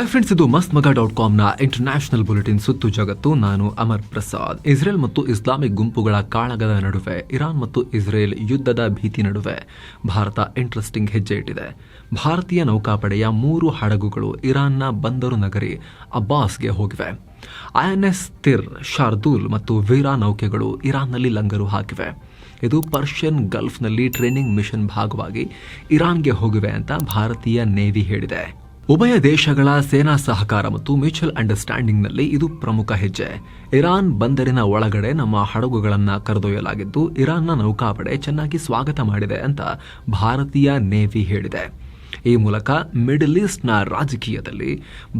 Hi friends ಇದು ಮಸ್ತ್ ಮಗ ಡಾಟ್ ಕಾಮ್ನ ಇಂಟರ್ನ್ಯಾಷನಲ್ ಬುಲೆಟಿನ್ ಸುತ್ತು ಜಗತ್ತು. ನಾನು ಅಮರ್ ಪ್ರಸಾದ್. ಇಸ್ರೇಲ್ ಮತ್ತು ಇಸ್ಲಾಮಿಕ್ ಗುಂಪುಗಳ ಕಾಳಗದ ನಡುವೆ, ಇರಾನ್ ಮತ್ತು ಇಸ್ರೇಲ್ ಯುದ್ಧದ ಭೀತಿ ನಡುವೆ ಭಾರತ ಇಂಟ್ರೆಸ್ಟಿಂಗ್ ಹೆಜ್ಜೆ ಇಟ್ಟಿದೆ ಭಾರತೀಯ ನೌಕಾಪಡೆಯ ಮೂರು ಹಡಗುಗಳು ಇರಾನ್ನ ಬಂದರು ನಗರಿ ಅಬ್ಬಾಸ್ಗೆ ಹೋಗಿವೆ. ಐಎನ್ಎಸ್ ತಿರ್, ಶಾರ್ದೂಲ್ ಮತ್ತು ವೀರಾ ನೌಕೆಗಳು ಇರಾನ್ನಲ್ಲಿ ಲಂಗರು ಹಾಕಿವೆ. ಇದು ಪರ್ಷಿಯನ್ ಗಲ್ಫ್ನಲ್ಲಿ ಟ್ರೈನಿಂಗ್ ಮಿಷನ್ ಭಾಗವಾಗಿ ಇರಾನ್ಗೆ ಹೋಗಿವೆ ಅಂತ ಭಾರತೀಯ ನೇವಿ ಹೇಳಿದೆ. ಉಭಯ ದೇಶಗಳ ಸೇನಾ ಸಹಕಾರ ಮತ್ತು ಮ್ಯೂಚುವಲ್ ಅಂಡರ್ಸ್ಟ್ಯಾಂಡಿಂಗ್ನಲ್ಲಿ ಇದು ಪ್ರಮುಖ ಹೆಜ್ಜೆ. ಇರಾನ್ ಬಂದರಿನ ಒಳಗಡೆ ನಮ್ಮ ಹಡಗುಗಳನ್ನು ಕರೆದೊಯ್ಯಲಾಗಿದ್ದು, ಇರಾನ್ನ ನೌಕಾಪಡೆ ಚೆನ್ನಾಗಿ ಸ್ವಾಗತ ಮಾಡಿದೆ ಅಂತ ಭಾರತೀಯ ನೇವಿ ಹೇಳಿದೆ. ಈ ಮೂಲಕ ಮಿಡಲ್ ಈಸ್ಟ್ನ ರಾಜಕೀಯದಲ್ಲಿ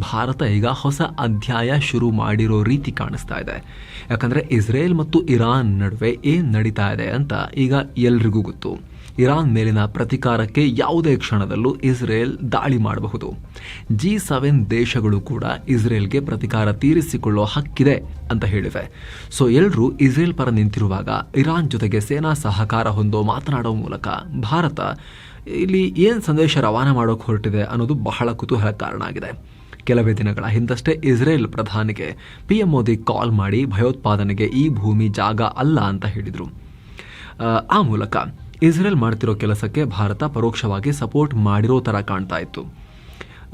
ಭಾರತ ಈಗ ಹೊಸ ಅಧ್ಯಾಯ ಶುರು ಮಾಡಿರೋ ರೀತಿ ಕಾಣಿಸ್ತಾ ಇದೆ. ಯಾಕಂದರೆ ಇಸ್ರೇಲ್ ಮತ್ತು ಇರಾನ್ ನಡುವೆ ಏನು ನಡೀತಾ ಇದೆ ಅಂತ ಈಗ ಎಲ್ರಿಗೂ ಗೊತ್ತು. ಇರಾನ್ ಮೇಲಿನ ಪ್ರತಿಕಾರಕ್ಕೆ ಯಾವುದೇ ಕ್ಷಣದಲ್ಲೂ ಇಸ್ರೇಲ್ ದಾಳಿ ಮಾಡಬಹುದು. ಜಿ ಸೆವೆನ್ ದೇಶಗಳು ಕೂಡ ಇಸ್ರೇಲ್ಗೆ ಪ್ರತಿಕಾರ ತೀರಿಸಿಕೊಳ್ಳೋ ಹಕ್ಕಿದೆ ಅಂತ ಹೇಳಿವೆ. ಸೊ ಎಲ್ಲರೂ ಇಸ್ರೇಲ್ ಪರ ನಿಂತಿರುವಾಗ ಇರಾನ್ ಜೊತೆಗೆ ಸೇನಾ ಸಹಕಾರ ಹೊಂದೋ ಮಾತನಾಡೋ ಮೂಲಕ ಭಾರತ ಇಲ್ಲಿ ಏನು ಸಂದೇಶ ರವಾನೆ ಮಾಡೋಕೆ ಹೊರಟಿದೆ ಅನ್ನೋದು ಬಹಳ ಕುತೂಹಲ ಕಾರಣ ಆಗಿದೆ. ಕೆಲವೇ ದಿನಗಳ ಹಿಂದಷ್ಟೇ ಇಸ್ರೇಲ್ ಪ್ರಧಾನಿಗೆ ಪಿ ಎಂ ಮೋದಿ ಕಾಲ್ ಮಾಡಿ ಭಯೋತ್ಪಾದನೆಗೆ ಈ ಭೂಮಿ ಜಾಗ ಅಲ್ಲ ಅಂತ ಹೇಳಿದರು. ಆ ಮೂಲಕ ಇಸ್ರೇಲ್ ಮಾಡ್ತಿರೋ ಕೆಲಸಕ್ಕೆ ಭಾರತ ಪರೋಕ್ಷವಾಗಿ ಸಪೋರ್ಟ್ ಮಾಡಿರೋ ಥರ ಕಾಣ್ತಾ ಇತ್ತು.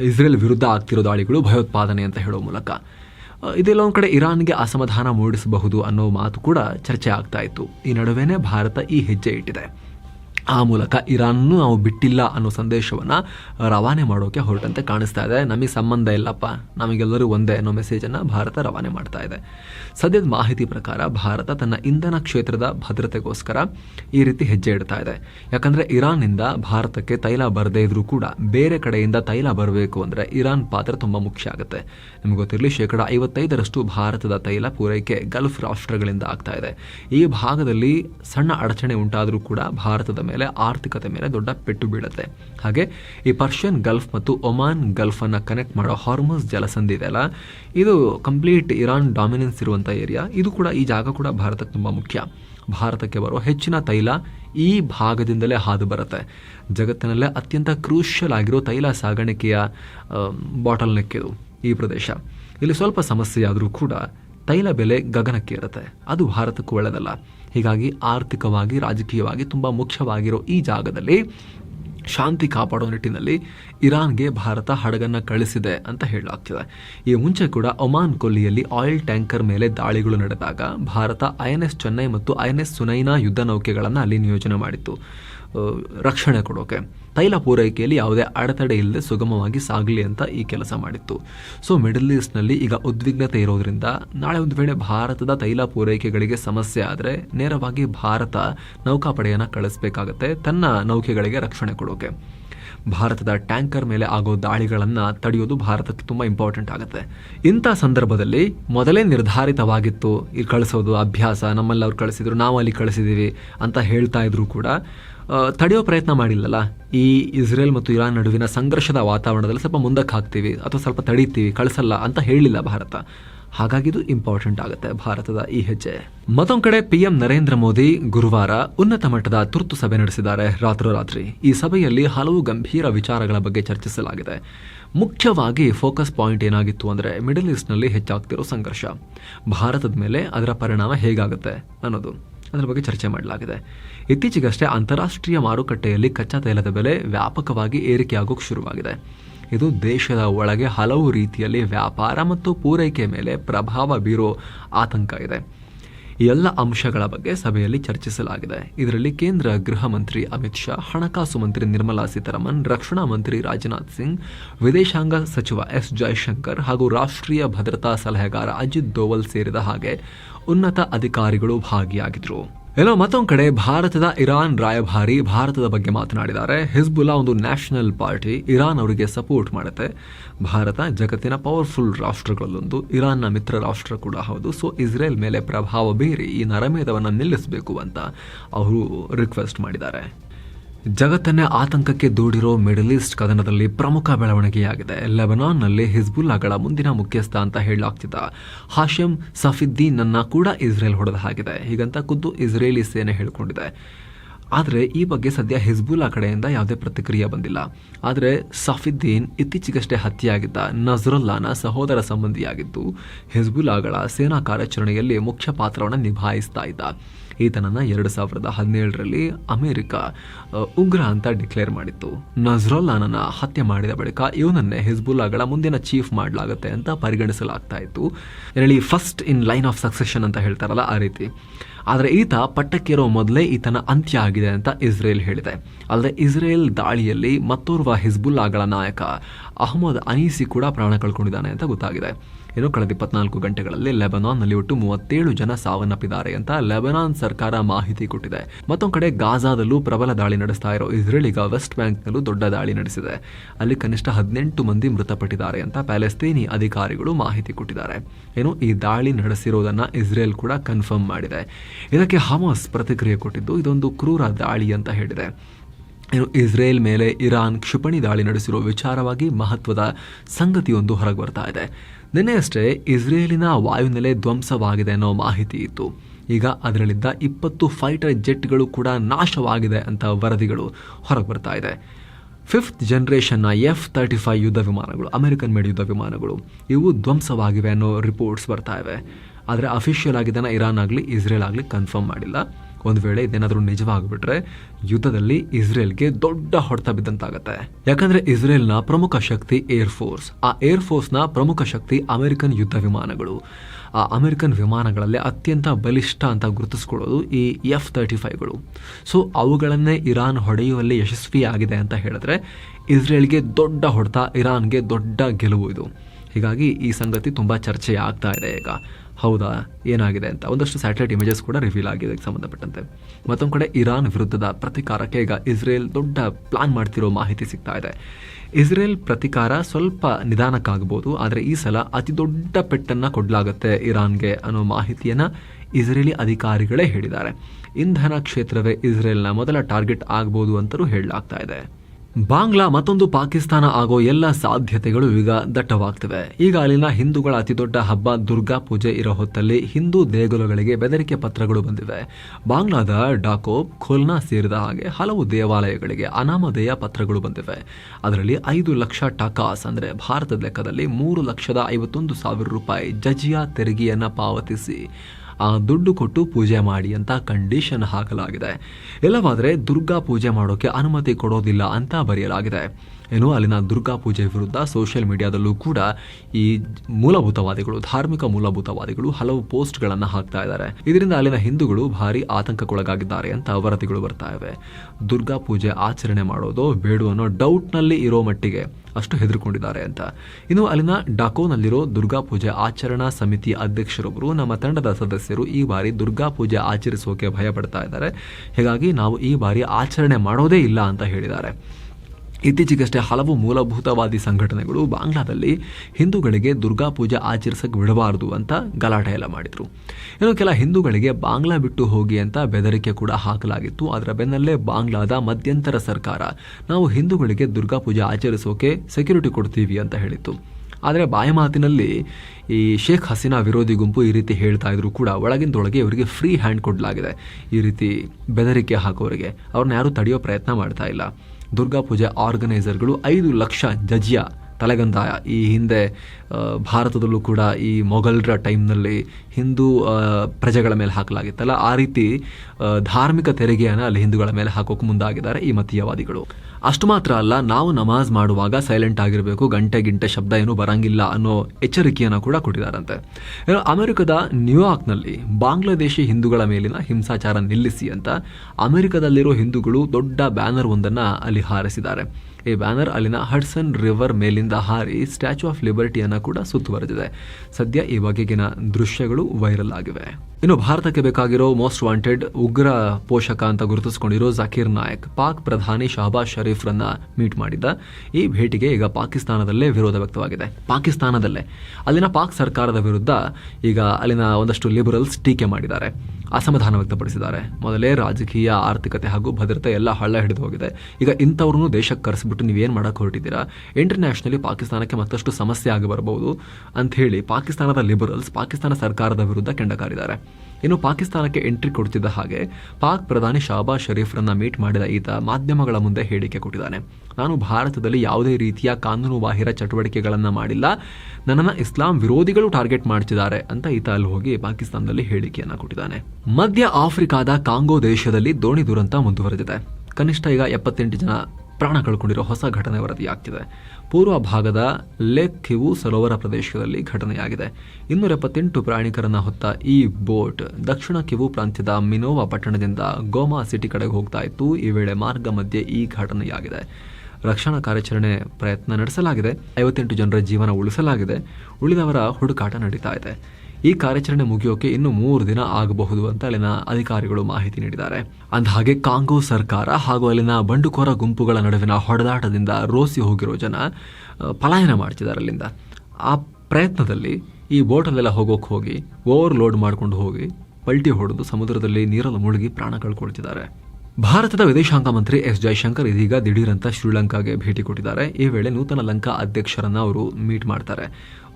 ಇಸ್ರೇಲ್ ವಿರುದ್ಧ ಆಗ್ತಿರೋ ದಾಳಿಗಳು ಭಯೋತ್ಪಾದನೆ ಅಂತ ಹೇಳೋ ಮೂಲಕ. ಇದೆಲ್ಲ ಒಂದು ಕಡೆ ಇರಾನ್ಗೆ ಅಸಮಾಧಾನ ಮೂಡಿಸಬಹುದು ಅನ್ನೋ ಮಾತು ಕೂಡ ಚರ್ಚೆ ಆಗ್ತಾ ಇತ್ತು. ಈ ನಡುವೆನೇ ಭಾರತ ಈ ಹೆಜ್ಜೆ ಇಟ್ಟಿದೆ. ಆ ಮೂಲಕ ಇರಾನ್ನು ನಾವು ಬಿಟ್ಟಿಲ್ಲ ಅನ್ನೋ ಸಂದೇಶವನ್ನು ರವಾನೆ ಮಾಡೋಕೆ ಹೊರಟಂತೆ ಕಾಣಿಸ್ತಾ ಇದೆ. ನಮಗೆ ಸಂಬಂಧ ಇಲ್ಲಪ್ಪ. ನಮಗೆಲ್ಲರೂ ಒಂದೇ ಅನ್ನೋ ಮೆಸೇಜನ್ನು ಭಾರತ ರವಾನೆ ಮಾಡ್ತಾ ಇದೆ. ಸದ್ಯದ ಮಾಹಿತಿ ಪ್ರಕಾರ ಭಾರತ ತನ್ನ ಇಂಧನ ಕ್ಷೇತ್ರದ ಭದ್ರತೆಗೋಸ್ಕರ ಈ ರೀತಿ ಹೆಜ್ಜೆ ಇಡ್ತಾ ಇದೆ. ಯಾಕಂದರೆ ಇರಾನ್ನಿಂದ ಭಾರತಕ್ಕೆ ತೈಲ ಬರದೇ ಇದ್ರೂ ಕೂಡ ಬೇರೆ ಕಡೆಯಿಂದ ತೈಲ ಬರಬೇಕು ಅಂದರೆ ಇರಾನ್ ಪಾತ್ರ ತುಂಬ ಮುಖ್ಯ ಆಗುತ್ತೆ. ನಿಮ್ಗೆ ಗೊತ್ತಿರಲಿ ಶೇಕಡ ಐವತ್ತೈದರಷ್ಟು ಭಾರತದ ತೈಲ ಪೂರೈಕೆ ಗಲ್ಫ್ ರಾಷ್ಟ್ರಗಳಿಂದ ಆಗ್ತಾ ಇದೆ. ಈ ಭಾಗದಲ್ಲಿ ಸಣ್ಣ ಅಡಚಣೆ ಉಂಟಾದರೂ ಕೂಡ ಭಾರತದ ಮೇಲೆ ಆರ್ಥಿಕತೆ ಮೇಲೆ ದೊಡ್ಡ ಪೆಟ್ಟು ಬೀಳುತ್ತೆ. ಹಾಗೆ ಈ ಪರ್ಷಿಯನ್ ಗಲ್ಫ್ ಮತ್ತು ಒಮಾನ್ ಗಲ್ಫ್ ಅನ್ನ ಕನೆಕ್ಟ್ ಮಾಡೋ ಹಾರ್ಮೋಸ್ ಜಲಸಂಧಿ ಇದೆಯಲ್ಲ ಇದು ಕಂಪ್ಲೀಟ್ ಇರಾನ್ ಡಾಮಿನೆನ್ಸ್ ಇರುವಂಥ ಏರಿಯಾ ಇದು ಕೂಡ ಈ ಜಾಗ ಕೂಡ ಭಾರತಕ್ಕೆ ತುಂಬ ಮುಖ್ಯ. ಭಾರತಕ್ಕೆ ಬರುವ ಹೆಚ್ಚಿನ ತೈಲ ಈ ಭಾಗದಿಂದಲೇ ಹಾದು ಬರುತ್ತೆ. ಜಗತ್ತಿನಲ್ಲೇ ಅತ್ಯಂತ ಕ್ರೂಷಿಯಲ್ ಆಗಿರೋ ತೈಲ ಸಾಗಾಣಿಕೆಯ ಬಾಟಲ್ ನೆಕ್ಕಿದು ಈ ಪ್ರದೇಶ. ಇಲ್ಲಿ ಸ್ವಲ್ಪ ಸಮಸ್ಯೆ ಆದರೂ ಕೂಡ ತೈಲ ಬೆಲೆ ಗಗನಕ್ಕೆ ಇರುತ್ತೆ ಅದು ಭಾರತಕ್ಕೂ ಒಳ್ಳೆಯದಲ್ಲ ಹೀಗಾಗಿ ಆರ್ಥಿಕವಾಗಿ, ರಾಜಕೀಯವಾಗಿ ತುಂಬ ಮುಖ್ಯವಾಗಿರೋ ಈ ಜಾಗದಲ್ಲಿ ಶಾಂತಿ ಕಾಪಾಡೋ ನಿಟ್ಟಿನಲ್ಲಿ ಇರಾನ್ಗೆ ಭಾರತ ಹಡಗನ್ನು ಕಳಿಸಿದೆ ಅಂತ ಹೇಳಲಾಗ್ತಿದೆ. ಈ ಮುಂಚೆ ಕೂಡ ಒಮಾನ್ ಕೊಲ್ಲಿಯಲ್ಲಿ ಆಯಿಲ್ ಟ್ಯಾಂಕರ್ ಮೇಲೆ ದಾಳಿಗಳು ನಡೆದಾಗ ಭಾರತ ಐಎನ್ಎಸ್ ಚೆನ್ನೈ ಮತ್ತು ಐಎನ್ಎಸ್ ಸುನೈನಾ ಯುದ್ಧ ನೌಕೆಗಳನ್ನು ಅಲ್ಲಿ ನಿಯೋಜನೆ ಮಾಡಿತ್ತು. ರಕ್ಷಣೆ ಕೊಡೋಕೆ. ತೈಲ ಪೂರೈಕೆಯಲ್ಲಿ ಯಾವುದೇ ಅಡೆತಡೆ ಇಲ್ಲದೆ ಸುಗಮವಾಗಿ ಸಾಗಲಿ ಅಂತ ಈ ಕೆಲಸ ಮಾಡಿತ್ತು. ಸೊ ಮಿಡಲ್ ಈಸ್ಟ್ನಲ್ಲಿ ಈಗ ಉದ್ವಿಗ್ನತೆ ಇರೋದ್ರಿಂದ ನಾಳೆ ಒಂದು ವೇಳೆ ಭಾರತದ ತೈಲ ಪೂರೈಕೆಗಳಿಗೆ ಸಮಸ್ಯೆ ಆದರೆ ನೇರವಾಗಿ ಭಾರತ ನೌಕಾಪಡೆಯನ್ನು ಕಳಿಸಬೇಕಾಗತ್ತೆ, ತನ್ನ ನೌಕೆಗಳಿಗೆ ರಕ್ಷಣೆ ಕೊಡೋಕೆ. ಭಾರತದ ಟ್ಯಾಂಕರ್ ಮೇಲೆ ಆಗೋ ದಾಳಿಗಳನ್ನು ತಡೆಯೋದು ಭಾರತಕ್ಕೆ ತುಂಬ ಇಂಪಾರ್ಟೆಂಟ್ ಆಗುತ್ತೆ. ಇಂಥ ಸಂದರ್ಭದಲ್ಲಿ ಮೊದಲೇ ನಿರ್ಧಾರಿತವಾಗಿತ್ತು ಇಲ್ಲಿ ಕಳಿಸೋದು ಅಭ್ಯಾಸ, ನಮ್ಮಲ್ಲಿ ಅವ್ರು ಕಳಿಸಿದ್ರು ನಾವು ಅಲ್ಲಿ ಕಳಿಸಿದ್ದೀವಿ ಅಂತ ಹೇಳ್ತಾ ಇದ್ರು ಕೂಡ ತಡೆಯೋ ಪ್ರಯತ್ನ ಮಾಡಿಲ್ಲಲ್ಲ? ಈ ಇಸ್ರೇಲ್ ಮತ್ತು ಇರಾನ್ ನಡುವಿನ ಸಂಘರ್ಷದ ವಾತಾವರಣದಲ್ಲಿ ಸ್ವಲ್ಪ ಮುಂದಕ್ಕೆ ಹಾಕ್ತೀವಿ ಅಥವಾ ಸ್ವಲ್ಪ ತಡೀತೀವಿ, ಕಳಿಸಲ್ಲ ಅಂತ ಹೇಳಿಲ್ಲ ಭಾರತ. ಹಾಗಾಗಿ ಇದು ಇಂಪಾರ್ಟೆಂಟ್ ಆಗುತ್ತೆ ಭಾರತದ ಈ ಹೆಜ್ಜೆ. ಮತ್ತೊಂದು ಕಡೆ ಪಿಎಂ ನರೇಂದ್ರ ಮೋದಿ ಗುರುವಾರ ಉನ್ನತ ಮಟ್ಟದ ತುರ್ತು ಸಭೆ ನಡೆಸಿದ್ದಾರೆ ರಾತ್ರೋರಾತ್ರಿ. ಈ ಸಭೆಯಲ್ಲಿ ಹಲವು ಗಂಭೀರ ವಿಚಾರಗಳ ಬಗ್ಗೆ ಚರ್ಚಿಸಲಾಗಿದೆ. ಮುಖ್ಯವಾಗಿ ಫೋಕಸ್ ಪಾಯಿಂಟ್ ಏನಾಗಿತ್ತು ಅಂದರೆ ಮಿಡಲ್ ಈಸ್ಟ್ನಲ್ಲಿ ಹೆಚ್ಚಾಗ್ತಿರೋ ಸಂಘರ್ಷ. ಭಾರತದ ಮೇಲೆ ಅದರ ಪರಿಣಾಮ ಹೇಗಾಗುತ್ತೆ ಅನ್ನೋದು. ಅದರ ಬಗ್ಗೆ ಚರ್ಚೆ ಮಾಡಲಾಗಿದೆ. ಇತ್ತೀಚೆಗಷ್ಟೇ ಅಂತಾರಾಷ್ಟ್ರೀಯ ಮಾರುಕಟ್ಟೆಯಲ್ಲಿ ಕಚ್ಚಾ ತೈಲದ ಬೆಲೆ ವ್ಯಾಪಕವಾಗಿ ಏರಿಕೆಯಾಗೋಕ್ಕೆ ಶುರುವಾಗಿದೆ. ಇದು ದೇಶದ ಒಳಗೆ ಹಲವು ರೀತಿಯಲ್ಲಿ ವ್ಯಾಪಾರ ಮತ್ತು ಪೂರೈಕೆ ಮೇಲೆ ಪ್ರಭಾವ ಬೀರೋ ಆತಂಕ ಇದೆ. ಎಲ್ಲ ಅಂಶಗಳ ಬಗ್ಗೆ ಸಭೆಯಲ್ಲಿ ಚರ್ಚಿಸಲಾಗಿದೆ. ಇದರಲ್ಲಿ ಕೇಂದ್ರ ಗೃಹ ಮಂತ್ರಿ ಅಮಿತ್ ಶಾ, ಹಣಕಾಸು ಮಂತ್ರಿ ನಿರ್ಮಲಾ ಸೀತಾರಾಮನ್, ರಕ್ಷಣಾ ಮಂತ್ರಿ ರಾಜನಾಥ್ ಸಿಂಗ್, ವಿದೇಶಾಂಗ ಸಚಿವ ಎಸ್ ಜೈಶಂಕರ್ ಹಾಗೂ ರಾಷ್ಟ್ರೀಯ ಭದ್ರತಾ ಸಲಹೆಗಾರ ಅಜಿತ್ ದೋವಲ್ ಸೇರಿದ ಹಾಗೆ ಉನ್ನತ ಅಧಿಕಾರಿಗಳು ಭಾಗಿಯಾಗಿದ್ರು. ಏನೋ ಮತ್ತೊಂದು ಕಡೆ ಭಾರತದ ಇರಾನ್ ರಾಯಭಾರಿ ಭಾರತದ ಬಗ್ಗೆ ಮಾತನಾಡಿದ್ದಾರೆ. ಹಿಜ್ಬುಲ್ಲಾ ಒಂದು ನ್ಯಾಷನಲ್ ಪಾರ್ಟಿ. ಇರಾನ್ ಅವರಿಗೆ ಸಪೋರ್ಟ್ ಮಾಡುತ್ತೆ. ಭಾರತ ಜಗತ್ತಿನ ಪವರ್ಫುಲ್ ರಾಷ್ಟ್ರಗಳಲ್ಲೊಂದು. ಇರಾನ್ನ ಮಿತ್ರ ರಾಷ್ಟ್ರ ಕೂಡ ಹೌದು. ಸೊ, ಇಸ್ರೇಲ್ ಮೇಲೆ ಪ್ರಭಾವ ಬೀರಿ ಈ ನರಮೇಧವನ್ನು ನಿಲ್ಲಿಸಬೇಕು ಅಂತ ಅವರು ರಿಕ್ವೆಸ್ಟ್ ಮಾಡಿದ್ದಾರೆ. ಜಗತ್ತನ್ನೇ ಆತಂಕಕ್ಕೆ ದೂಡಿರೋ ಮಿಡಲ್ ಈಸ್ಟ್ ಕದನದಲ್ಲಿ ಪ್ರಮುಖ ಬೆಳವಣಿಗೆಯಾಗಿದೆ. ಲೆಬನಾನ್ನಲ್ಲಿ ಹಿಜ್ಬುಲ್ಲಾಗಳ ಮುಂದಿನ ಮುಖ್ಯಸ್ಥ ಅಂತ ಹೇಳಲಾಗ್ತಿದ್ದ ಹಾಶಿಮ್ ಸಫಿದ್ದೀನ್ ಅನ್ನ ಕೂಡ ಇಸ್ರೇಲ್ ಹೊಡೆದ ಹಾಗಿದೆ. ಹೀಗಂತ ಖುದ್ದು ಇಸ್ರೇಲಿ ಸೇನೆ ಹೇಳಿಕೊಂಡಿದೆ. ಆದರೆ ಈ ಬಗ್ಗೆ ಸದ್ಯ ಹಿಜ್ಬುಲ್ಲಾ ಕಡೆಯಿಂದ ಯಾವುದೇ ಪ್ರತಿಕ್ರಿಯೆ ಬಂದಿಲ್ಲ. ಆದರೆ ಸಫಿದ್ದೀನ್ ಇತ್ತೀಚೆಗಷ್ಟೇ ಹತ್ಯೆಯಾಗಿದ್ದ ನಜರುಲ್ಲಾನ ಸಹೋದರ ಸಂಬಂಧಿಯಾಗಿದ್ದು ಹಿಜ್ಬುಲ್ಲಾಗಳ ಸೇನಾ ಕಾರ್ಯಾಚರಣೆಯಲ್ಲಿ ಮುಖ್ಯ ಪಾತ್ರವನ್ನು ನಿಭಾಯಿಸ್ತಾ ಇದ್ದ. ಈತನನ್ನ ಎರಡು ಸಾವಿರದ ಹದಿನೇಳರಲ್ಲಿ ಅಮೆರಿಕ ಉಗ್ರ ಅಂತ ಡಿಕ್ಲೇರ್ ಮಾಡಿತ್ತು. ನಜ್ರುಲ್ಲಾನನ್ನ ಹತ್ಯೆ ಮಾಡಿದ ಬಳಿಕ ಇವನನ್ನೇ ಹಿಜ್ಬುಲ್ಲಾಗಳ ಮುಂದಿನ ಚೀಫ್ ಮಾಡಲಾಗುತ್ತೆ ಅಂತ ಪರಿಗಣಿಸಲಾಗ್ತಾ ಇತ್ತು. ಇದರಲ್ಲಿ first in line of succession ಅಂತ ಹೇಳ್ತಾರಲ್ಲ ಆ ರೀತಿ. ಆದರೆ ಈತ ಪಟ್ಟಕ್ಕಿರೋ ಮೊದಲೇ ಈತನ ಅಂತ್ಯ ಆಗಿದೆ ಅಂತ ಇಸ್ರೇಲ್ ಹೇಳಿದೆ. ಅಲ್ಲದೆ ಇಸ್ರೇಲ್ ದಾಳಿಯಲ್ಲಿ ಮತ್ತೋರ್ವ ಹಿಜ್ಬುಲ್ಲಾಗಳ ನಾಯಕ ಅಹಮದ್ ಅನೀಸಿ ಕೂಡ ಪ್ರಾಣ ಕಳ್ಕೊಂಡಿದ್ದಾನೆ ಅಂತ ಗೊತ್ತಾಗಿದೆ. ಇನ್ನು ಕಳೆದ ಇಪ್ಪತ್ನಾಲ್ಕು ಗಂಟೆಗಳಲ್ಲಿ ಲೆಬನಾನ್ನಲ್ಲಿ ಒಟ್ಟು ಮೂವತ್ತೇಳು ಜನ ಸಾವನ್ನಪ್ಪಿದ್ದಾರೆ ಅಂತ ಲೆಬನಾನ್ ಸರ್ಕಾರ ಮಾಹಿತಿ ಕೊಟ್ಟಿದೆ. ಮತ್ತೊಂದು ಕಡೆ ಗಾಜಾದಲ್ಲೂ ಪ್ರಬಲ ದಾಳಿ ನಡೆಸ್ತಾ ಇರೋ ಇಸ್ರೇಲ್ ಈಗ ವೆಸ್ಟ್ ಬ್ಯಾಂಕ್ನಲ್ಲೂ ದೊಡ್ಡ ದಾಳಿ ನಡೆಸಿದೆ. ಅಲ್ಲಿ ಕನಿಷ್ಠ ಹದಿನೆಂಟು ಮಂದಿ ಮೃತಪಟ್ಟಿದ್ದಾರೆ ಅಂತ ಪ್ಯಾಲೆಸ್ತೀನಿ ಅಧಿಕಾರಿಗಳು ಮಾಹಿತಿ ಕೊಟ್ಟಿದ್ದಾರೆ. ಏನು, ಈ ದಾಳಿ ನಡೆಸಿರೋದನ್ನ ಇಸ್ರೇಲ್ ಕೂಡ ಕನ್ಫರ್ಮ್ ಮಾಡಿದೆ. ಇದಕ್ಕೆ ಹಮಾಸ್ ಪ್ರತಿಕ್ರಿಯೆ ಕೊಟ್ಟಿದ್ದು, ಇದೊಂದು ಕ್ರೂರ ದಾಳಿ ಅಂತ ಹೇಳಿದೆ. ಏನು, ಇಸ್ರೇಲ್ ಮೇಲೆ ಇರಾನ್ ಕ್ಷಿಪಣಿ ದಾಳಿ ನಡೆಸಿರುವ ವಿಚಾರವಾಗಿ ಮಹತ್ವದ ಸಂಗತಿಯೊಂದು ಹೊರಗೆ ಬರ್ತಾ ಇದೆ. ನಿನ್ನೆಯಷ್ಟೇ ಇಸ್ರೇಲಿನ ವಾಯುನೆಲೆ ಧ್ವಂಸವಾಗಿದೆ ಅನ್ನೋ ಮಾಹಿತಿ ಇತ್ತು. ಈಗ ಅದರಲ್ಲಿದ್ದ ಇಪ್ಪತ್ತು ಫೈಟರ್ ಜೆಟ್ಗಳು ಕೂಡ ನಾಶವಾಗಿದೆ ಅಂತ ವರದಿಗಳು ಹೊರಗೆ ಬರ್ತಾ ಇದೆ. ಫಿಫ್ತ್ ಜನ್ರೇಷನ್ನ ಎಫ್ ತರ್ಟಿ ಫೈವ್ ಯುದ್ಧ ವಿಮಾನಗಳು, ಅಮೆರಿಕನ್ ಮೇಡ್ ಯುದ್ಧ ವಿಮಾನಗಳು, ಇವು ಧ್ವಂಸವಾಗಿವೆ ಅನ್ನೋ ರಿಪೋರ್ಟ್ಸ್ ಬರ್ತಾ ಇವೆ. ಆದರೆ ಅಫಿಷಿಯಲ್ ಆಗಿದ್ದನ್ನು ಇರಾನ್ ಆಗಲಿ, ಇಸ್ರೇಲ್ ಆಗಲಿ ಕನ್ಫರ್ಮ್ ಮಾಡಿಲ್ಲ. ಒಂದು ವೇಳೆ ಇದೇನಾದರೂ ನಿಜವಾಗಿಬಿಟ್ರೆ ಯುದ್ಧದಲ್ಲಿ ಇಸ್ರೇಲ್ಗೆ ದೊಡ್ಡ ಹೊಡೆತ ಬಿದ್ದಂತಾಗತ್ತೆ. ಯಾಕಂದ್ರೆ ಇಸ್ರೇಲ್ನ ಪ್ರಮುಖ ಶಕ್ತಿ ಏರ್ ಫೋರ್ಸ್. ಆ ಏರ್ ಫೋರ್ಸ್ನ ಪ್ರಮುಖ ಶಕ್ತಿ ಅಮೆರಿಕನ್ ಯುದ್ಧ ವಿಮಾನಗಳು. ಆ ಅಮೆರಿಕನ್ ವಿಮಾನಗಳಲ್ಲಿ ಅತ್ಯಂತ ಬಲಿಷ್ಠ ಅಂತ ಗುರುತಿಸ್ಕೊಳ್ಳೋದು ಈ ಎಫ್ ತರ್ಟಿ ಫೈವ್ಗಳು. ಸೊ ಅವುಗಳನ್ನೇ ಇರಾನ್ ಹೊಡೆಯುವಲ್ಲಿ ಯಶಸ್ವಿಯಾಗಿದೆ ಅಂತ ಹೇಳಿದ್ರೆ ಇಸ್ರೇಲ್ಗೆ ದೊಡ್ಡ ಹೊಡೆತ, ಇರಾನ್ಗೆ ದೊಡ್ಡ ಗೆಲುವು ಇದು. ಹೀಗಾಗಿ ಈ ಸಂಗತಿ ತುಂಬ ಚರ್ಚೆ ಆಗ್ತಾ ಇದೆ ಈಗ. ಹೌದಾ? ಏನಾಗಿದೆ ಅಂತ. ಒಂದಷ್ಟು ಸ್ಯಾಟಲೈಟ್ ಇಮೇಜಸ್ ಕೂಡ ರಿವೀಲ್ ಆಗಿದೆಕ್ಕೆ ಸಂಬಂಧಪಟ್ಟಂತೆ. ಮತ್ತೊಂದು ಕಡೆ ಇರಾನ್ ವಿರುದ್ಧದ ಪ್ರತಿಕಾರಕ್ಕೆ ಈಗ ಇಸ್ರೇಲ್ ದೊಡ್ಡ ಪ್ಲಾನ್ ಮಾಡ್ತಿರೋ ಮಾಹಿತಿ ಸಿಗ್ತಾ ಇದೆ. ಇಸ್ರೇಲ್ ಪ್ರತಿಕಾರ ಸ್ವಲ್ಪ ನಿಧಾನಕ್ಕಾಗಬಹುದು ಆದರೆ ಈ ಸಲ ಅತಿ ದೊಡ್ಡ ಪೆಟ್ಟನ್ನು ಕೊಡಲಾಗುತ್ತೆ ಇರಾನ್ಗೆ ಅನ್ನೋ ಮಾಹಿತಿಯನ್ನು ಇಸ್ರೇಲಿ ಅಧಿಕಾರಿಗಳೇ ಹೇಳಿದ್ದಾರೆ. ಇಂಧನ ಕ್ಷೇತ್ರವೇ ಇಸ್ರೇಲ್ನ ಮೊದಲ ಟಾರ್ಗೆಟ್ ಆಗ್ಬೋದು ಅಂತಲೂ ಹೇಳಲಾಗ್ತಾ ಇದೆ. ಬಾಂಗ್ಲಾ ಮತ್ತೊಂದು ಪಾಕಿಸ್ತಾನ ಆಗೋ ಎಲ್ಲ ಸಾಧ್ಯತೆಗಳು ಈಗ ದಟ್ಟವಾಗ್ತಿವೆ. ಈಗ ಅಲ್ಲಿನ ಹಿಂದೂಗಳ ಅತಿದೊಡ್ಡ ಹಬ್ಬ ದುರ್ಗಾ ಪೂಜೆ ಇರೋ ಹೊತ್ತಲ್ಲಿ ಹಿಂದೂ ದೇಗುಲಗಳಿಗೆ ಬೆದರಿಕೆ ಪತ್ರಗಳು ಬಂದಿವೆ. ಬಾಂಗ್ಲಾದ ಡಾಕೋಬ್ ಖೋಲ್ನಾ ಸೇರಿದ ಹಾಗೆ ಹಲವು ದೇವಾಲಯಗಳಿಗೆ ಅನಾಮಧೇಯ ಪತ್ರಗಳು ಬಂದಿವೆ. ಅದರಲ್ಲಿ ಐದು ಲಕ್ಷ ಟಕಾಸ್ ಅಂದರೆ ಭಾರತದ ಲೆಕ್ಕದಲ್ಲಿ ಮೂರು ಲಕ್ಷದ ಐವತ್ತೊಂದು ಸಾವಿರ ರೂಪಾಯಿ ಜಜಿಯಾ ತೆರಿಗೆಯನ್ನು ಪಾವತಿಸಿ. ಆ ದುಡ್ಡು ಕೊಟ್ಟು ಪೂಜೆ ಮಾಡಿ ಅಂತ ಕಂಡೀಷನ್ ಹಾಕಲಾಗಿದೆ. ಇಲ್ಲವಾದರೆ ದುರ್ಗಾ ಪೂಜೆ ಮಾಡೋಕ್ಕೆ ಅನುಮತಿ ಕೊಡೋದಿಲ್ಲ ಅಂತ ಬರೆಯಲಾಗಿದೆ. ಏನು ಅಲ್ಲಿನ ದುರ್ಗಾ ಪೂಜೆ ವಿರುದ್ಧ ಸೋಷಿಯಲ್ ಮೀಡಿಯಾದಲ್ಲೂ ಕೂಡ ಈ ಮೂಲಭೂತವಾದಿಗಳು, ಧಾರ್ಮಿಕ ಮೂಲಭೂತವಾದಿಗಳು ಹಲವು ಪೋಸ್ಟ್ಗಳನ್ನು ಹಾಕ್ತಾ ಇದ್ದಾರೆ. ಇದರಿಂದ ಅಲ್ಲಿನ ಹಿಂದೂಗಳು ಭಾರಿ ಆತಂಕಕ್ಕೊಳಗಾಗಿದ್ದಾರೆ ಅಂತ ವರದಿಗಳು ಬರ್ತಾ ಇವೆ. ದುರ್ಗಾ ಪೂಜೆ ಆಚರಣೆ ಮಾಡೋದು ಬೇಡು ಅನ್ನೋ ಡೌಟ್ನಲ್ಲಿ ಇರೋ ಮಟ್ಟಿಗೆ ಅಷ್ಟು ಹೆದರ್ಕೊಂಡಿದ್ದಾರೆ ಅಂತ. ಇನ್ನು ಅಲ್ಲಿನ ಡಾಕೋನಲ್ಲಿರೋ ದುರ್ಗಾ ಪೂಜೆ ಆಚರಣಾ ಸಮಿತಿ ಅಧ್ಯಕ್ಷರೊಬ್ಬರು ನಮ್ಮ ತಂಡದ ಸದಸ್ಯರು ಈ ಬಾರಿ ದುರ್ಗಾ ಪೂಜೆ ಆಚರಿಸೋಕೆ ಭಯ ಪಡ್ತಾ ಇದ್ದಾರೆ. ಹೀಗಾಗಿ ನಾವು ಈ ಬಾರಿ ಆಚರಣೆ ಮಾಡೋದೇ ಇಲ್ಲ ಅಂತ ಹೇಳಿದ್ದಾರೆ. ಇತ್ತೀಚೆಗಷ್ಟೇ ಹಲವು ಮೂಲಭೂತವಾದಿ ಸಂಘಟನೆಗಳು ಬಾಂಗ್ಲಾದಲ್ಲಿ ಹಿಂದೂಗಳಿಗೆ ದುರ್ಗಾ ಪೂಜೆ ಆಚರಿಸಕ್ಕೆ ಬಿಡಬಾರದು ಅಂತ ಗಲಾಟೆ ಎಲ್ಲ ಮಾಡಿದರು. ಇನ್ನು ಕೆಲ ಹಿಂದೂಗಳಿಗೆ ಬಾಂಗ್ಲಾ ಬಿಟ್ಟು ಹೋಗಿ ಅಂತ ಬೆದರಿಕೆ ಕೂಡ ಹಾಕಲಾಗಿತ್ತು. ಅದರ ಬೆನ್ನಲ್ಲೇ ಬಾಂಗ್ಲಾದ ಮಧ್ಯಂತರ ಸರ್ಕಾರ, ನಾವು ಹಿಂದೂಗಳಿಗೆ ದುರ್ಗಾ ಪೂಜೆ ಆಚರಿಸೋಕೆ ಸೆಕ್ಯೂರಿಟಿ ಕೊಡ್ತೀವಿ ಅಂತ ಹೇಳಿತ್ತು. ಆದರೆ ಬಾಯಿ ಮಾತಿನಲ್ಲಿ ಈ ಶೇಖ್ ಹಸೀನಾ ವಿರೋಧಿ ಗುಂಪು ಈ ರೀತಿ ಹೇಳ್ತಾ ಇದ್ರು ಕೂಡ ಒಳಗಿಂದೊಳಗೆ ಇವರಿಗೆ ಫ್ರೀ ಹ್ಯಾಂಡ್ ಕೊಡಲಾಗಿದೆ. ಈ ರೀತಿ ಬೆದರಿಕೆ ಹಾಕೋರಿಗೆ ಅವ್ರನ್ನ ಯಾರೂ ತಡೆಯೋ ಪ್ರಯತ್ನ ಮಾಡ್ತಾ ಇಲ್ಲ. ದುರ್ಗಾ ಪೂಜೆ ಆರ್ಗನೈಸರ್ಗಳು ಐದು ಲಕ್ಷ ಜಜಿಯಾ ತಲೆಗಂದಾಯ ಈ ಹಿಂದೆ ಭಾರತದಲ್ಲೂ ಕೂಡ ಈ ಮೊಘಲರ ಟೈಮ್ನಲ್ಲಿ ಹಿಂದೂ ಪ್ರಜೆಗಳ ಮೇಲೆ ಹಾಕಲಾಗಿತ್ತಲ್ಲ. ಆ ರೀತಿ ಧಾರ್ಮಿಕ ತೆರಿಗೆಯನ್ನು ಅಲ್ಲಿ ಹಿಂದೂಗಳ ಮೇಲೆ ಹಾಕೋಕೆ ಮುಂದಾಗಿದ್ದಾರೆ ಈ ಮತೀಯವಾದಿಗಳು. ಅಷ್ಟು ಮಾತ್ರ ಅಲ್ಲ, ನಾವು ನಮಾಜ್ ಮಾಡುವಾಗ ಸೈಲೆಂಟ್ ಆಗಿರಬೇಕು, ಗಂಟೆ ಗಿಂಟೆ ಶಬ್ದ ಏನೂ ಬರಂಗಿಲ್ಲ ಅನ್ನೋ ಎಚ್ಚರಿಕೆಯನ್ನು ಕೂಡ ಕೊಟ್ಟಿದ್ದಾರಂತೆ ಅಮೆರಿಕದ ನ್ಯೂಯಾರ್ಕ್ನಲ್ಲಿ ಬಾಂಗ್ಲಾದೇಶಿ ಹಿಂದೂಗಳ ಮೇಲಿನ ಹಿಂಸಾಚಾರ ನಿಲ್ಲಿಸಿ ಅಂತ ಅಮೆರಿಕದಲ್ಲಿರೋ ಹಿಂದೂಗಳು ದೊಡ್ಡ ಬ್ಯಾನರ್ ಒಂದನ್ನು ಅಲ್ಲಿ ಹಾರಿಸಿದ್ದಾರೆ. ಈ ಬ್ಯಾನರ್, ಅಲ್ಲಿನ ಹಡ್ಸನ್ ರಿವರ್ ಮೇಲಿಂದ ಹಾರಿ ಸ್ಟ್ಯಾಚು ಆಫ್ ಲಿಬರ್ಟಿಯನ್ನು ಕೂಡ ಸುತ್ತುವರೆದಿದೆ. ಸದ್ಯ ಈ ಬಗೆಗಿನ ದೃಶ್ಯಗಳು ವೈರಲ್ ಆಗಿವೆ. ಇನ್ನು ಭಾರತಕ್ಕೆ ಬೇಕಾಗಿರೋ ಮೋಸ್ಟ್ ವಾಂಟೆಡ್ ಉಗ್ರ ಪೋಷಕ ಅಂತ ಗುರುತಿಸಿಕೊಂಡಿರೋ ಜಕೀರ್ ನಾಯಕ್ ಪಾಕ್ ಪ್ರಧಾನಿ ಶಹಬಾಜ್ ಶರೀಫ್ರನ್ನ ಮೀಟ್ ಮಾಡಿದ್ದ. ಈ ಭೇಟಿಗೆ ಈಗ ಪಾಕಿಸ್ತಾನದಲ್ಲೇ ವಿರೋಧ ವ್ಯಕ್ತವಾಗಿದೆ. ಪಾಕಿಸ್ತಾನದಲ್ಲೇ. ಅಲ್ಲಿನ ಪಾಕ್ ಸರ್ಕಾರದ ವಿರುದ್ಧ ಈಗ ಅಲ್ಲಿನ ಒಂದಷ್ಟು ಲಿಬರಲ್ಸ್ ಟೀಕೆ ಮಾಡಿದ್ದಾರೆ. ಅಸಮಾಧಾನ ವ್ಯಕ್ತಪಡಿಸಿದ್ದಾರೆ. ಮೊದಲೇ ರಾಜಕೀಯ, ಆರ್ಥಿಕತೆ ಹಾಗೂ ಭದ್ರತೆ ಎಲ್ಲ ಹಳ್ಳ ಹಿಡಿದು ಹೋಗಿದೆ. ಈಗ ಇಂಥವ್ರನ್ನೂ ದೇಶಕ್ಕೆ ಕರೆಸಿಬಿಟ್ಟು ನೀವೇನು ಮಾಡಕ್ಕೆ ಹೊರಟಿದ್ದೀರಾ? ಇಂಟರ್ನ್ಯಾಷನಲಿ ಪಾಕಿಸ್ತಾನಕ್ಕೆ ಮತ್ತಷ್ಟು ಸಮಸ್ಯೆ ಆಗಿ ಬರಬಹುದು ಅಂತ ಹೇಳಿ ಪಾಕಿಸ್ತಾನದ ಲಿಬರಲ್ಸ್ ಪಾಕಿಸ್ತಾನ ಸರ್ಕಾರದ ವಿರುದ್ಧ ಕೆಂಡ ಕಾರಿದ್ದಾರೆ ಇನ್ನು ಪಾಕಿಸ್ತಾನಕ್ಕೆ ಎಂಟ್ರಿ ಕೊಡ್ತಿದ್ದ ಹಾಗೆ ಪಾಕ್ ಪ್ರಧಾನಿ ಶಹಬಾಜ್ ಶರೀಫ್ರನ್ನ ಮೀಟ್ ಮಾಡಿದ ಈತ ಮಾಧ್ಯಮಗಳ ಮುಂದೆ ಹೇಳಿಕೆ ಕೊಟ್ಟಿದ್ದಾನೆ. ನಾನು ಭಾರತದಲ್ಲಿ ಯಾವುದೇ ರೀತಿಯ ಕಾನೂನು ಬಾಹಿರ ಚಟುವಟಿಕೆಗಳನ್ನು ಮಾಡಿಲ್ಲ. ನನ್ನನ್ನು ಇಸ್ಲಾಂ ವಿರೋಧಿಗಳು ಟಾರ್ಗೆಟ್ ಮಾಡ್ತಿದ್ದಾರೆ ಅಂತ ಈತ ಅಲ್ಲಿ ಹೋಗಿ ಪಾಕಿಸ್ತಾನದಲ್ಲಿ ಹೇಳಿಕೆಯನ್ನು ಕೊಟ್ಟಿದ್ದಾನೆ. ಮಧ್ಯ ಆಫ್ರಿಕಾದ ಕಾಂಗೋ ದೇಶದಲ್ಲಿ ದೋಣಿ ದುರಂತ ಮುಂದುವರೆದಿದೆ. ಕನಿಷ್ಠ ಈಗ ಎಪ್ಪತ್ತೆಂಟು ಜನ ಪ್ರಾಣ ಕಳ್ಕೊಂಡಿರೋ ಹೊಸ ಘಟನೆ ವರದಿಯಾಗ್ತಿದೆ. ಪೂರ್ವ ಭಾಗದ ಲೇಕ್ ಕಿವು ಸರೋವರ ಪ್ರದೇಶದಲ್ಲಿ ಘಟನೆಯಾಗಿದೆ. ಇನ್ನೂರ ಎಪ್ಪತ್ತೆಂಟು ಪ್ರಯಾಣಿಕರನ್ನು ಹೊತ್ತ ಈ ಬೋಟ್ ದಕ್ಷಿಣ ಕಿವು ಪ್ರಾಂತ್ಯದ ಮಿನೋವಾ ಪಟ್ಟಣದಿಂದ ಗೋಮಾ ಸಿಟಿ ಕಡೆಗೆ ಹೋಗ್ತಾ ಇತ್ತು. ಈ ವೇಳೆ ಮಾರ್ಗ ಮಧ್ಯೆ ಈ ಘಟನೆಯಾಗಿದೆ. ರಕ್ಷಣಾ ಕಾರ್ಯಾಚರಣೆ ಪ್ರಯತ್ನ ನಡೆಸಲಾಗಿದೆ. ಐವತ್ತೆಂಟು ಜನರ ಜೀವನ ಉಳಿಸಲಾಗಿದೆ. ಉಳಿದವರ ಹುಡುಕಾಟ ನಡೀತಾ ಇದೆ. ಈ ಕಾರ್ಯಾಚರಣೆ ಮುಗಿಯೋಕೆ ಇನ್ನು ಮೂರು ದಿನ ಆಗಬಹುದು ಅಂತ ಅಲ್ಲಿನ ಅಧಿಕಾರಿಗಳು ಮಾಹಿತಿ ನೀಡಿದ್ದಾರೆ. ಅಂದಹಾಗೆ ಕಾಂಗೋ ಸರ್ಕಾರ ಹಾಗೂ ಅಲ್ಲಿನ ಬಂಡುಕೋರ ಗುಂಪುಗಳ ನಡುವಿನ ಹೊಡೆದಾಟದಿಂದ ರೋಸಿ ಹೋಗಿರೋ ಜನ ಪಲಾಯನ ಮಾಡ್ತಿದ್ದಾರೆ ಅಲ್ಲಿಂದ. ಆ ಪ್ರಯತ್ನದಲ್ಲಿ ಈ ಬೋಟಲ್ಲೆಲ್ಲ ಹೋಗೋಕೆ ಹೋಗಿ, ಓವರ್ಲೋಡ್ ಮಾಡ್ಕೊಂಡು ಹೋಗಿ, ಪಲ್ಟಿ ಹೊಡೆದು ಸಮುದ್ರದಲ್ಲಿ ನೀರಲ್ಲಿ ಮುಳುಗಿ ಪ್ರಾಣ ಕಳ್ಕೊಳ್ತಿದ್ದಾರೆ ಭಾರತದ ವಿದೇಶಾಂಗ ಮಂತ್ರಿ ಎಸ್ ಜೈಶಂಕರ್ ಇದೀಗ ದಿಢೀರಂತ ಶ್ರೀಲಂಕಾಗೆ ಭೇಟಿ ಕೊಟ್ಟಿದ್ದಾರೆ. ಈ ವೇಳೆ ನೂತನ ಲಂಕಾ ಅಧ್ಯಕ್ಷರನ್ನ ಅವರು ಮೀಟ್ ಮಾಡ್ತಾರೆ.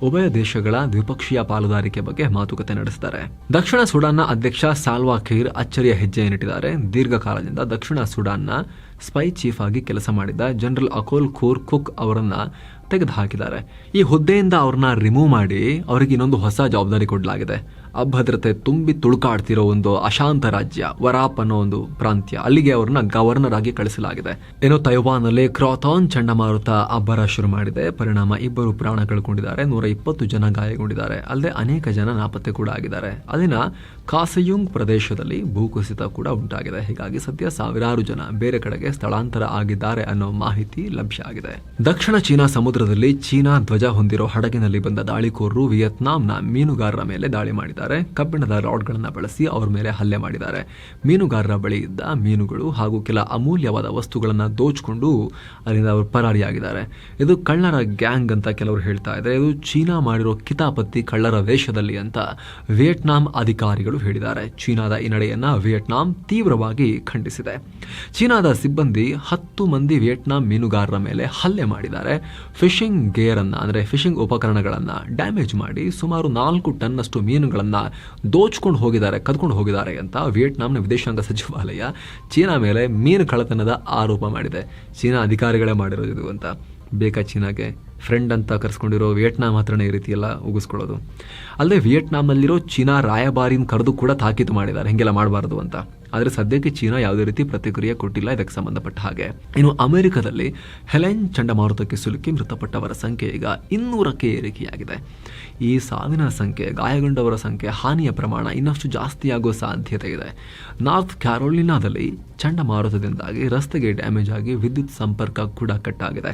ಉಭಯ ದೇಶಗಳ ದ್ವಿಪಕ್ಷೀಯ ಪಾಲುದಾರಿಕೆ ಬಗ್ಗೆ ಮಾತುಕತೆ ನಡೆಸಿದ್ದಾರೆ. ದಕ್ಷಿಣ ಸುಡಾನ್ನ ಅಧ್ಯಕ್ಷ ಸಾಲ್ವಾ ಖೀರ್ ಅಚ್ಚರಿಯ ಹೆಜ್ಜೆಯನ್ನಿಟ್ಟಿದ್ದಾರೆ. ದೀರ್ಘಕಾಲದಿಂದ ದಕ್ಷಿಣ ಸುಡಾನ್ನ ಸ್ಪೈ ಚೀಫ್ ಆಗಿ ಕೆಲಸ ಮಾಡಿದ್ದ ಜನರಲ್ ಅಕೋಲ್ ಖೋರ್ ಕುಕ್ ಅವರನ್ನ ತೆಗೆದುಹಾಕಿದ್ದಾರೆ. ಈ ಹುದ್ದೆಯಿಂದ ಅವ್ರನ್ನ ರಿಮೂವ್ ಮಾಡಿ ಅವರಿಗೆ ಇನ್ನೊಂದು ಹೊಸ ಜವಾಬ್ದಾರಿ ಕೊಡಲಾಗಿದೆ. ಅಭದ್ರತೆ ತುಂಬಿ ತುಳುಕಾಡ್ತಿರೋ ಒಂದು ಅಶಾಂತ ರಾಜ್ಯ, ವರಾಪ್ ಅನ್ನೋ ಒಂದು ಪ್ರಾಂತ್ಯ. ಅಲ್ಲಿಗೆ ಅವ್ರನ್ನ ಗವರ್ನರ್ ಆಗಿ ಕಳಿಸಲಾಗಿದೆ. ಏನೋ ತೈವಾನಲ್ಲಿ ಕ್ರಾಥಾನ್ ಚಂಡಮಾರುತ ಅಬ್ಬರ ಶುರು ಮಾಡಿದೆ. ಪರಿಣಾಮ ಇಬ್ಬರು ಪ್ರಾಣ ಕಳ್ಕೊಂಡಿದ್ದಾರೆ ನೂರ ಇಪ್ಪತ್ತು ಜನ ಗಾಯಗೊಂಡಿದ್ದಾರೆ. ಅಲ್ಲದೆ ಅನೇಕ ಜನ ನಾಪತ್ತೆ ಕೂಡ ಆಗಿದ್ದಾರೆ. ಅಲ್ಲಿನ ಕಾಸಯುಂಗ್ ಪ್ರದೇಶದಲ್ಲಿ ಭೂಕುಸಿತ ಕೂಡ ಉಂಟಾಗಿದೆ. ಹೀಗಾಗಿ ಸದ್ಯ ಸಾವಿರಾರು ಜನ ಬೇರೆ ಕಡೆಗೆ ಸ್ಥಳಾಂತರ ಆಗಿದ್ದಾರೆ ಅನ್ನೋ ಮಾಹಿತಿ ಲಭ್ಯ ಆಗಿದೆ. ದಕ್ಷಿಣ ಚೀನಾ ಸಮುದ್ರದಲ್ಲಿ ಚೀನಾ ಧ್ವಜ ಹೊಂದಿರೋ ಹಡಗಿನಲ್ಲಿ ಬಂದ ದಾಳಿಕೋರರು ವಿಯತ್ನಾಂನ ಮೀನುಗಾರರ ಮೇಲೆ ದಾಳಿ ಮಾಡಿದ್ದಾರೆ. ಕಬ್ಬಿಣದ ರಾಡ್ಗಳನ್ನು ಬಳಸಿ ಅವರ ಮೇಲೆ ಹಲ್ಲೆ ಮಾಡಿದ್ದಾರೆ. ಮೀನುಗಾರರ ಬಳಿ ಇದ್ದ ಮೀನುಗಳು ಹಾಗೂ ಕೆಲ ಅಮೂಲ್ಯವಾದ ವಸ್ತುಗಳನ್ನು ದೋಚಿಕೊಂಡು ಅಲ್ಲಿಂದ ಅವರು ಪರಾರಿಯಾಗಿದ್ದಾರೆ. ಇದು ಕಳ್ಳರ ಗ್ಯಾಂಗ್ ಅಂತ ಕೆಲವರು ಹೇಳ್ತಾ ಇದ್ದಾರೆ. ಇದು ಚೀನಾ ಮಾಡಿರೋ ಕಿತಾಪತ್ತಿ ಕಳ್ಳರ ವೇಷದಲ್ಲಿ ಅಂತ ವಿಯೆಟ್ನಾಂ ಅಧಿಕಾರಿಗಳು ಹೇಳಿದ್ದಾರೆ. ಚೀನಾದ ಈ ನಡೆಯನ್ನ ವಿಯೆಟ್ನಾಂ ತೀವ್ರವಾಗಿ ಖಂಡಿಸಿದೆ. ಚೀನಾದ ಸಿಬ್ಬಂದಿ ಹತ್ತು ಮಂದಿ ವಿಯೆಟ್ನಾಂ ಮೀನುಗಾರರ ಮೇಲೆ ಹಲ್ಲೆ ಮಾಡಿದ್ದಾರೆ. ಫಿಶಿಂಗ್ ಗೇರ್ ಅನ್ನ ಅಂದ್ರೆ ಫಿಶಿಂಗ್ ಉಪಕರಣಗಳನ್ನು ಡ್ಯಾಮೇಜ್ ಮಾಡಿ ಸುಮಾರು ನಾಲ್ಕು ಟನ್ನಷ್ಟು ಮೀನುಗಳನ್ನ ದೋಚ್ಕೊಂಡು ಹೋಗಿದ್ದಾರೆ, ಕದ್ಕೊಂಡು ಹೋಗಿದ್ದಾರೆ ಅಂತ ವಿಯೆಟ್ನಾಂನ ವಿದೇಶಾಂಗ ಸಚಿವಾಲಯ ಚೀನಾ ಮೇಲೆ ಮೀನು ಕಳ್ಳತನದ ಆರೋಪ ಮಾಡಿದೆ. ಚೀನಾ ಅಧಿಕಾರಿಗಳೇ ಮಾಡಿರೋದು ಅಂತ. ಬೇಕಾ ಚೀನಾಗೆ? ಫ್ರೆಂಡ್ ಅಂತ ಕರೆಸ್ಕೊಂಡಿರೋ ವಿಯೆಟ್ನಾಮ್ ಹತ್ರನೇ ಈ ರೀತಿ ಎಲ್ಲ ಉಗಿಸ್ಕೊಳ್ಳೋದು. ಅಲ್ಲದೆ ವಿಯೆಟ್ನಾಮಲ್ಲಿರೋ ಚೀನಾ ರಾಯಭಾರಿನ ಕರೆದು ಕೂಡ ತಾಕೀತು ಮಾಡಿದ್ದಾರೆ. ಹೀಗೆಲ್ಲ ಮಾಡಬಾರ್ದು ಅಂತ. ಆದರೆ ಸದ್ಯಕ್ಕೆ ಚೀನಾ ಯಾವುದೇ ರೀತಿ ಪ್ರತಿಕ್ರಿಯೆ ಕೊಟ್ಟಿಲ್ಲ ಇದಕ್ಕೆ ಸಂಬಂಧಪಟ್ಟ ಹಾಗೆ. ಇನ್ನು ಅಮೆರಿಕದಲ್ಲಿ ಹೆಲೆನ್ ಚಂಡಮಾರುತಕ್ಕೆ ಸಿಲುಕಿ ಮೃತಪಟ್ಟವರ ಸಂಖ್ಯೆ ಈಗ ಇನ್ನೂರಕ್ಕೆ ಏರಿಕೆಯಾಗಿದೆ. ಈ ಸಾವಿನ ಸಂಖ್ಯೆ, ಗಾಯಗೊಂಡವರ ಸಂಖ್ಯೆ, ಹಾನಿಯ ಪ್ರಮಾಣ ಇನ್ನಷ್ಟು ಜಾಸ್ತಿಯಾಗುವ ಸಾಧ್ಯತೆ ಇದೆ. ನಾರ್ತ್ ಕ್ಯಾರೋಲಿನಾದಲ್ಲಿ ಚಂಡಮಾರುತದಿಂದಾಗಿ ರಸ್ತೆಗೆ ಡ್ಯಾಮೇಜ್ ಆಗಿ ವಿದ್ಯುತ್ ಸಂಪರ್ಕ ಕೂಡ ಕಟ್ಟಾಗಿದೆ.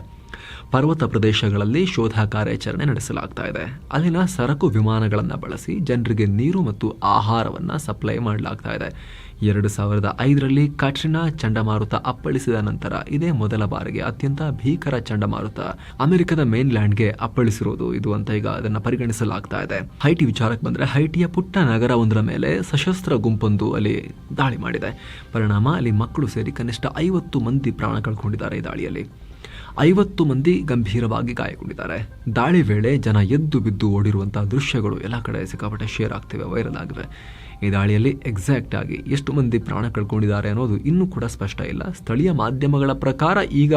ಪರ್ವತ ಪ್ರದೇಶಗಳಲ್ಲಿ ಶೋಧ ಕಾರ್ಯಾಚರಣೆ ನಡೆಸಲಾಗ್ತಾ ಇದೆ. ಅಲ್ಲಿನ ಸರಕು ವಿಮಾನಗಳನ್ನು ಬಳಸಿ ಜನರಿಗೆ ನೀರು ಮತ್ತು ಆಹಾರವನ್ನು ಸಪ್ಲೈ ಮಾಡಲಾಗ್ತಾ ಇದೆ. ಎರಡು ಸಾವಿರದ ಐದರಲ್ಲಿ ಕಟ್ರಿನಾ ಚಂಡಮಾರುತ ಅಪ್ಪಳಿಸಿದ ನಂತರ ಇದೇ ಮೊದಲ ಬಾರಿಗೆ ಅತ್ಯಂತ ಭೀಕರ ಚಂಡಮಾರುತ ಅಮೆರಿಕದ ಮೇನ್ಲ್ಯಾಂಡ್ಗೆ ಅಪ್ಪಳಿಸಿರುವುದು ಇದು ಅಂತ ಈಗ ಅದನ್ನು ಪರಿಗಣಿಸಲಾಗ್ತಾ ಇದೆ. ಹೈಟಿ ವಿಚಾರಕ್ಕೆ ಬಂದರೆ ಹೈಟಿಯ ಪುಟ್ಟ ನಗರವೊಂದರ ಮೇಲೆ ಸಶಸ್ತ್ರ ಗುಂಪೊಂದು ಅಲ್ಲಿ ದಾಳಿ ಮಾಡಿದೆ. ಪರಿಣಾಮ, ಅಲ್ಲಿ ಮಕ್ಕಳು ಸೇರಿ ಕನಿಷ್ಠ ಐವತ್ತು ಮಂದಿ ಪ್ರಾಣ ಕಳ್ಕೊಂಡಿದ್ದಾರೆ ಈ ದಾಳಿಯಲ್ಲಿ. ಐವತ್ತು ಮಂದಿ ಗಂಭೀರವಾಗಿ ಗಾಯಗೊಂಡಿದ್ದಾರೆ. ದಾಳಿ ವೇಳೆ ಜನ ಎದ್ದು ಬಿದ್ದು ಓಡಿರುವಂತಹ ದೃಶ್ಯಗಳು ಎಲ್ಲ ಕಡೆ ಸಿಕ್ಕಾಪಟ್ಟೆ ಶೇರ್ ಆಗ್ತಿವೆ, ವೈರಲ್ ಆಗಿವೆ. ಈ ದಾಳಿಯಲ್ಲಿ ಎಕ್ಸಾಕ್ಟ್ ಆಗಿ ಎಷ್ಟು ಮಂದಿ ಪ್ರಾಣ ಕಳ್ಕೊಂಡಿದ್ದಾರೆ ಅನ್ನೋದು ಇನ್ನೂ ಕೂಡ ಸ್ಪಷ್ಟ ಇಲ್ಲ. ಸ್ಥಳೀಯ ಮಾಧ್ಯಮಗಳ ಪ್ರಕಾರ ಈಗ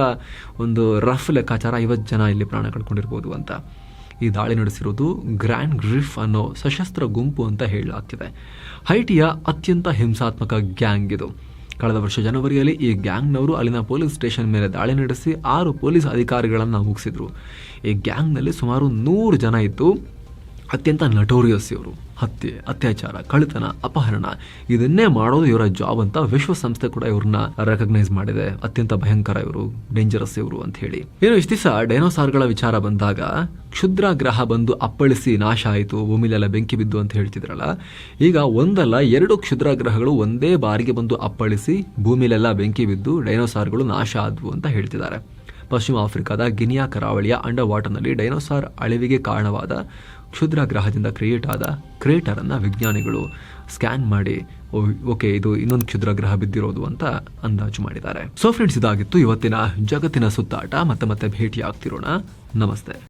ಒಂದು ರಫ್ ಲೆಕ್ಕಾಚಾರ ಐವತ್ತು ಜನ ಇಲ್ಲಿ ಪ್ರಾಣ ಕಳ್ಕೊಂಡಿರ್ಬೋದು ಅಂತ. ಈ ದಾಳಿ ನಡೆಸಿರೋದು ಗ್ರ್ಯಾಂಡ್ ಗ್ರಿಫ್ ಅನ್ನೋ ಸಶಸ್ತ್ರ ಗುಂಪು ಅಂತ ಹೇಳಲಾಗ್ತಿದೆ. ಹೈಟಿಯ ಅತ್ಯಂತ ಹಿಂಸಾತ್ಮಕ ಗ್ಯಾಂಗ್ ಇದು. ಕಳೆದ ವರ್ಷ ಜನವರಿಯಲ್ಲಿ ಈ ಗ್ಯಾಂಗ್ನವರು ಅಲ್ಲಿನ ಪೊಲೀಸ್ ಸ್ಟೇಷನ್ ಮೇಲೆ ದಾಳಿ ನಡೆಸಿ ಆರು ಪೊಲೀಸ್ ಅಧಿಕಾರಿಗಳನ್ನು ಮುಗಿಸಿದ್ರು. ಈ ಗ್ಯಾಂಗ್ನಲ್ಲಿ ಸುಮಾರು ನೂರು ಜನ ಇದ್ದು ಅತ್ಯಂತ ನಟೋರಿಯಸ್ ಇವರು. ಹತ್ಯೆ, ಅತ್ಯಾಚಾರ, ಕಳ್ಳತನ, ಅಪಹರಣ, ಇದನ್ನೇ ಮಾಡೋದು ಇವರ ಜಾಬ್ ಅಂತ ವಿಶ್ವಸಂಸ್ಥೆ ಕೂಡ ಇವ್ರನ್ನ ರೆಕಗ್ನೈಸ್ ಮಾಡಿದೆ. ಅತ್ಯಂತ ಭಯಂಕರ ಇವರು ಡೇಂಜರಸ್ ಇವರು ಅಂತ ಹೇಳಿ. ಏನು ಇಷ್ಟು ದಿವಸ ಡೈನೋಸಾರ್ಗಳ ವಿಚಾರ ಬಂದಾಗ ಕ್ಷುದ್ರ ಗ್ರಹ ಬಂದು ಅಪ್ಪಳಿಸಿ ನಾಶ ಆಯಿತು, ಭೂಮಿಲೆಲ್ಲ ಬೆಂಕಿ ಬಿದ್ದು ಅಂತ ಹೇಳ್ತಿದ್ರಲ್ಲ, ಈಗ ಒಂದಲ್ಲ ಎರಡು ಕ್ಷುದ್ರ ಗ್ರಹಗಳು ಒಂದೇ ಬಾರಿಗೆ ಬಂದು ಅಪ್ಪಳಿಸಿ ಭೂಮಿಲೆಲ್ಲ ಬೆಂಕಿ ಬಿದ್ದು ಡೈನೋಸಾರ್ಗಳು ನಾಶ ಆದ್ವು ಅಂತ ಹೇಳ್ತಿದ್ದಾರೆ. ಪಶ್ಚಿಮ ಆಫ್ರಿಕಾದ ಗಿನಿಯಾ ಕರಾವಳಿಯ ಅಂಡರ್ ವಾಟರ್ನಲ್ಲಿ ಡೈನೋಸಾರ್ ಅಳಿವಿಗೆ ಕಾರಣವಾದ ಕ್ಷುದ್ರ ಗ್ರಹದಿಂದ ಕ್ರಿಯೇಟ್ ಆದ ಕ್ರೇಟರನ್ನು ವಿಜ್ಞಾನಿಗಳು ಸ್ಕ್ಯಾನ್ ಮಾಡಿ ಓಕೆ, ಇದು ಇನ್ನೊಂದು ಕ್ಷುದ್ರ ಗ್ರಹ ಬಿದ್ದಿರೋದು ಅಂತ ಅಂದಾಜು ಮಾಡಿದ್ದಾರೆ. ಸೊ ಫ್ರೆಂಡ್ಸ್ ಇದಾಗಿತ್ತು ಇವತ್ತಿನ ಜಗತ್ತಿನ ಸುತ್ತಾಟ. ಮತ್ತೆ ಮತ್ತೆ ಭೇಟಿ ಆಗ್ತಿರೋಣ ನಮಸ್ತೆ.